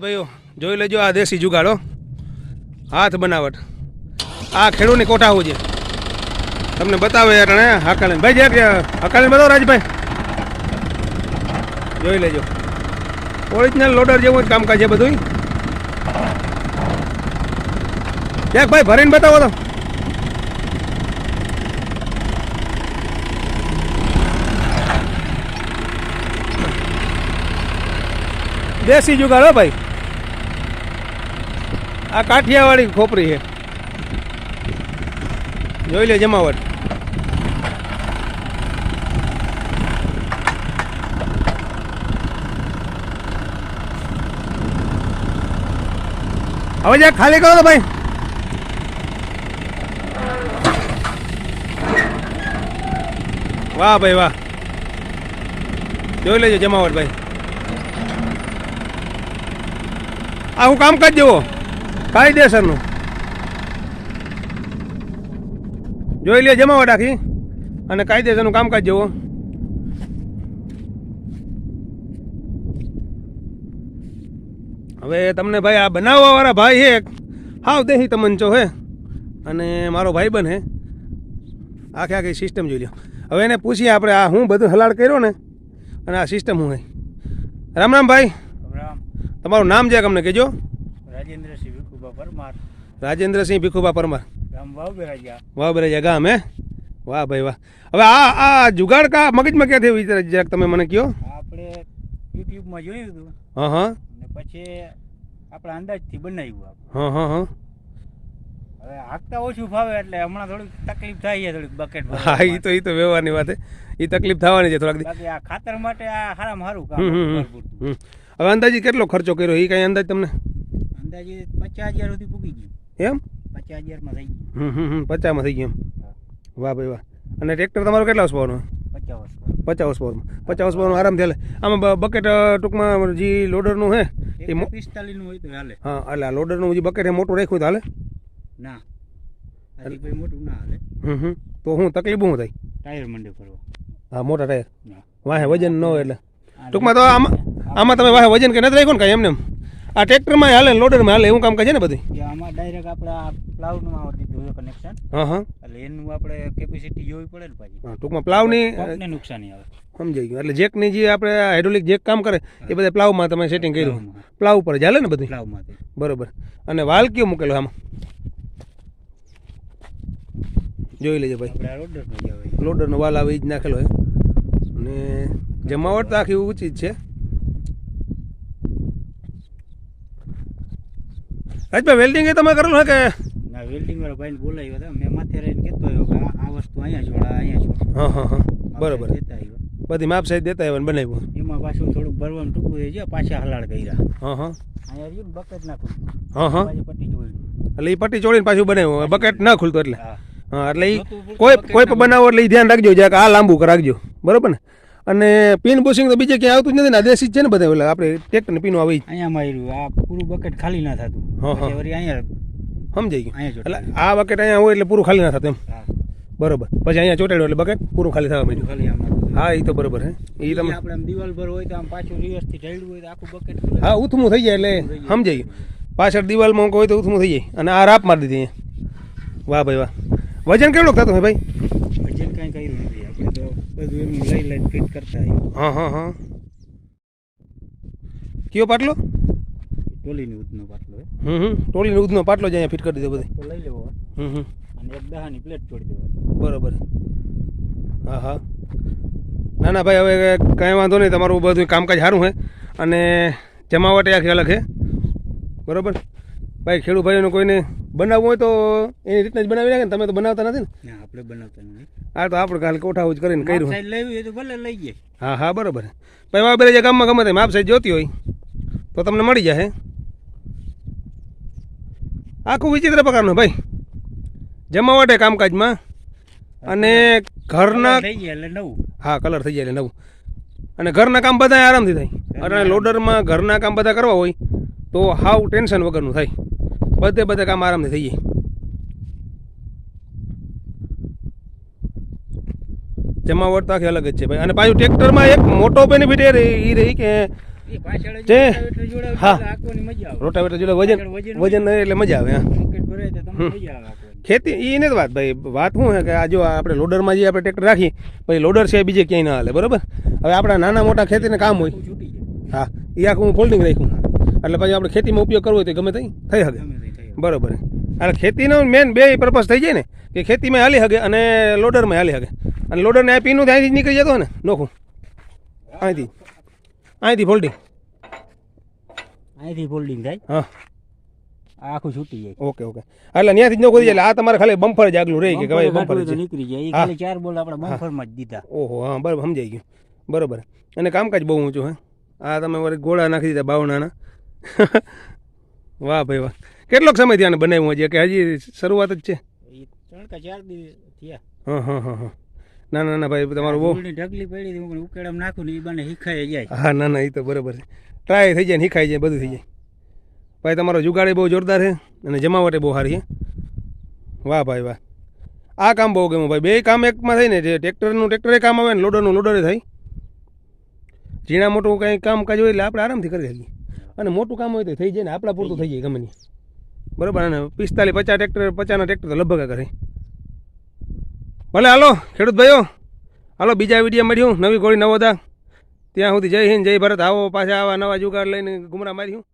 ભાઈઓ, જોઈ લેજો આ દેશી જુગાડો હાથ બનાવટ. આ ખેડૂતની કોઠાવું છે તમને બતાવે અટણે હાકાલીન ભાઈ, જે હાકાલીન બતાવો, રાજભાઈ. જોઈ લેજો. ઓરિજિનલ લોડર જેવું જ કામકાજ છે બધું ક્યાંક ભાઈ ભરીને બતાવો તો. દેશી જુગાડ, હો ભાઈ. આ કાઠિયાવાડી ખોપરી છે. જોઈ લે જમાવટ. હવે જ્યાં ખાલી કરો તો ભાઈ. વાહ ભાઈ વાહ. જોઈ લેજો જમાવટ ભાઈ. આ હું કામ કરી જુઓ કાયદેસરનું. જોઈ લે જમાવા આખી. અને કાયદેસરનું કામકાજ જુઓ હવે તમને ભાઈ આ બનાવવાવાળા ભાઈ હે હાવ દેહી તમંચો હે. અને મારો ભાઈ બન. હે આખી આખી સિસ્ટમ જોઈ લો હવે એને પૂછીએ આપણે આ હું બધું હલાડ કર્યો ને? અને આ સિસ્ટમ હું હે. રામ રામ ભાઈ. તમારું નામ છે અમને કહેજો. રાજેન્દ્રસિંહ ભીખુભા પરમાર. રાજેન્દ્રસિંહ ભીખુબા પરમાર. ગામ વાવબેરાજા. વાવબેરાજા બરાજા ગામ હે? વાહ ભાઈ વાહ. હવે આ આ જુગાડ કા મગજમાં ક્યાંથી વિચાર જરાક તમે મને કહો આપણે યુટ્યુબમાં જોયું હતું. હા હા. અને પછી આપણા અંદાજથી બનાવ્યું હા હા હા. હવે હાંકતા ઓછું ફાવે એટલે હમણાં થોડીક તકલીફ થાય છે થોડીક બકેટ હા એ તો એ તો વ્યવહારની વાત એ તકલીફ થવાની છે થોડાક આ ખાતર માટે આ સારામાં સારું. કામ હવે અંદાજી કેટલો ખર્ચો કર્યો? એ કાંઈ અંદાજ તમને? અંદાજે પચાસ હજાર સુધી પૂગી ગયું. એમ? પચાસ હજારમાં થઈ ગયું. હમ હમ પચાસમાં થઈ ગયું વાહ ભાઈ વાહ. અને ટ્રેક્ટર તમારું કેટલા વર્ષ પચાસ વર્ષ પચાસ વર્ષ પાવાનું આરામથી હાલે આમાં બકેટ ટૂંકમાં જે લોડરનું હે એ મો- નું હોય તો હાલે. હા એટલે લોડરનું જે બકેટ એ મોટું રાખ્યું તો હાલે? ના. મોટું ના હાલે. હમ હમ. તો હું તકલીફ શું થાય? ટાયર મંડે ફરવા. હા મોટા ટાયર વાહે વજન ન હોય એટલે. ટૂંકમાં તો આમાં આમાં તમે વાહે વજન કે નથી રાખ્યું ને કાંઈ એમને એમ? આ ટ્રેક્ટરમાં હાલે લોડરમાં હાલે એવું કામ છે ને બધું? આમાં ડાયરેક્ટ આપણે આ ક્લાઉડનું આવડી દીધું કનેક્શન હા હા. એટલે એનું આપણે કેપેસિટી જોવી પડે ને પાછી. ટૂંકમાં પ્લાવની નુકસાની આવે. સમજાઈ ગયું. એટલે જેકની જે આપણે હાઇડ્રોલિક જેક કામ કરે એ બધા પ્લાવમાં તમે સેટિંગ કર્યું. પ્લાવ ઉપર હાલે ને બધું? પ્લાવમાંથી બરોબર. અને વાલ કયો મૂકેલો આમાં? જોઈ લેજો ભાઈ. લોડરનો વાલ આવે એ જ નાખેલો હોય અને જમાવટ તો આખી ઊંચી જ છે. રાજભાઈ વેલ્ડિંગ એ તમે કરેલું હે કે? ના વેલ્ડિંગ વાળા ભાઈને બોલાવ્યો હતા. મેં માથે રહીને કહેતો આવ્યો કે આ વસ્તુ અહીંયા જોડા અહીંયા જોડા હા હા હા. બરોબર. દેતા આવ્યો. બધી માપ સાઈઝ દેતા આવ્યો ને બનાવ્યું? એમાં પાછું થોડુંક ભરવાનું ટૂંકું થઈ છે પાછા હલાડ કર્યા. હા હા. અહીંયા રહ્યું ને બકેટ નાખ્યું હા હા. પાછી પટ્ટી જોઈ એટલે એ પટ્ટી જોડીને પાછું બનાવ્યું. બકેટ ના ખુલતું એટલે. હા. હા એટલે એ કોઈ કોઈ પણ બનાવો એટલે ધ્યાન રાખજો કે આ લાંબુ રાખજો. બરોબર ને? અને પિન બુશિંગ તો બીજે ક્યાંય આવતું જ નથી ને દેશી જ છે ને બધા ઓલા. આપણે ટ્રેક્ટરની પિન આવી અહીંયા માર્યું. આ પૂરું બકેટ ખાલી ના થતું. વળી અહીંયા સમજાઈ ગયું. એટલે આ બકેટ અહીંયા હોય એટલે પૂરું ખાલી ના થતું એમ. બરોબર. પછી અહીંયા ચોટાડ્યો એટલે બકેટ પૂરું ખાલી થવા માંડ્યું. હા એ તો બરોબર હે. એ તમે આપણે આમ દિવાલ પર હોય તો આમ પાછું રિવર્સથી ઢળ્યું હોય તો આખું બકેટ હા ઉથમું થઈ જાય એટલે સમજાઈ ગયું. પાછળ દિવાલમાં કોઈ તો ઉથમું થઈ જાય. અને આ રાપ મારી દીધી અહીંયા. વાહ ભાઈ વાહ. વજન કેટલું થતું હે ભાઈ વજન કાંઈ કર્યું નથી આપણે તો બધું લઈ લઈને ફિટ કરતા હા હા હા. કયો પાટલો? ટોલીની ઉધનો પાટલો હમ હમ. ટોલીનો ઉદનો પાટલો જ અહીંયા ફિટ કરી દીધો બધી. લઈ લેવો હમ હમ. અને એક દહાની પ્લેટ છોડી દેવા બરોબર. હા હા. ના ના ભાઈ હવે કાંઈ વાંધો નહીં તમારું બધું કામકાજ સારું છે અને જમાવટ આખી અલગ છે બરોબર? ભાઈ ખેડૂત ભાઈઓને કોઈને બનાવવું હોય તો એની રીતના જ બનાવી નાખે ને તમે તો બનાવતા નથી ને. આપણે બનાવતા નથી. આ તો આપણે કાલે કોઠા જ કરીને કર્યું. લેવી તો ભલે લઈ જાય. હા હા બરોબર. ભાઈ વાહ જે ગામમાં ગમે તે માપ સાઈઝ જોતી હોય તો તમને મળી જશે આખું વિચિત્ર પ્રકારનું ભાઈ. જમાવટે કામકાજમાં અને ઘરના થઈ જાય એટલે નવું. હા કલર થઈ જાય એટલે નવું. અને ઘરના કામ બધા આરામથી થાય. અને લોડરમાં ઘરના કામ બધા કરવા હોય તો હાવ ટેન્શન વગરનું થાય. બધે બધે કામ આરામથી થઈ જાય. જમાવટ તો આખી અલગ જ છે ભાઈ. અને પાછું ટ્રેક્ટરમાં એક મોટો બેનિફિટ એ રહી કે જ હા. રોટાવેટર જોડે વજન એટલે મજા આવે. ખેતી એ નથી વાત ભાઈ. વાત શું છે કે આ જો આપણે લોડરમાં જે આપણે ટ્રેક્ટર રાખીએ પછી લોડર છે બીજે ક્યાંય ના હાલે બરાબર? હવે આપણા નાના મોટા ખેતીને કામ હોય. છૂટી હા. એ આખું હું ફોલ્ડિંગ રાખ્યું. એટલે પછી આપણે ખેતીમાં ઉપયોગ કરવો હોય તો ગમે ત્યાં થઈ શકે. બરોબર. એટલે ખેતીનો મેન બે પર્પઝ થઈ જાય ને કે ખેતીમાં હાલી શકે અને લોડરમાં હાલી શકે અને લોડરને આ પીનું ત્યાંથી નીકળી જતો ને નોખું. અહીંથી. અહીંથી ફોલ્ડિંગ અહીંથી ફોલ્ડિંગ થાય? હા. આખું છૂટી જાય. Okay okay. એટલે ત્યાંથી જ નોખું એટલે આ તમારે ખાલી બમ્ફર જ આગલું રહી કે ભાઈ બમ્ફર નીકળી જાય. ખાલી ચાર બોલ આપણા બમ્ફરમાં જ દીધા. ઓહો હા બરાબર સમજાઈ ગયું. બરોબર. અને કામકાજ બહુ ઊંચું હે. આ તમે ગોળા નાખી દીધા બાવણાના વાહ ભાઈ વાહ. કેટલોક સમય ત્યાં બનાવ્યું હજી કે હજી શરૂઆત જ છે? ત્રણ કે ચાર દિવસ થયા. હા હા હા હા. ના ના ના ભાઈ તમારું બહુ ઢગલી પડી હતી હું ઉકેડામાં નાખું ને એ બને હિખાઈ જાય. હા ના ના એ તો બરાબર છે. ટ્રાય થઈ જાય ને હિખાઈ જાય બધું થઈ જાય. ભાઈ તમારો જુગાડી બહુ જોરદાર છે અને જમાવટે બહુ સારી છે. વાહ ભાઈ વાહ. આ કામ બહુ ગમ્યું ભાઈ. બે કામ એકમાં થાય ને જે ટ્રેક્ટરનું ટ્રેક્ટરે કામ આવે ને લોડરનું લોડરે થાય. ઝીણા મોટું કંઈ કામકાજ હોય એટલે આપણે આરામથી કરી શકીએ. અને મોટું કામ હોય તો થઈ જાય ને આપણા પૂરતું થઈ જાય ગમે નહીં બરાબર, અને પિસ્તાલીસ, પચાસ ટ્રેક્ટર પચાસના ટ્રેક્ટર તો લગભગ કરે ભલે, હાલો, ખેડૂત ભાઈઓ, હાલો, બીજા વીડિયો મળ્યું, નવી ગોળી નવોદા ત્યાં સુધી જય હિન્દ, જય ભારત. આવો પાછા આવા નવા જુગાડ લઈને ગુમરા માર્યું.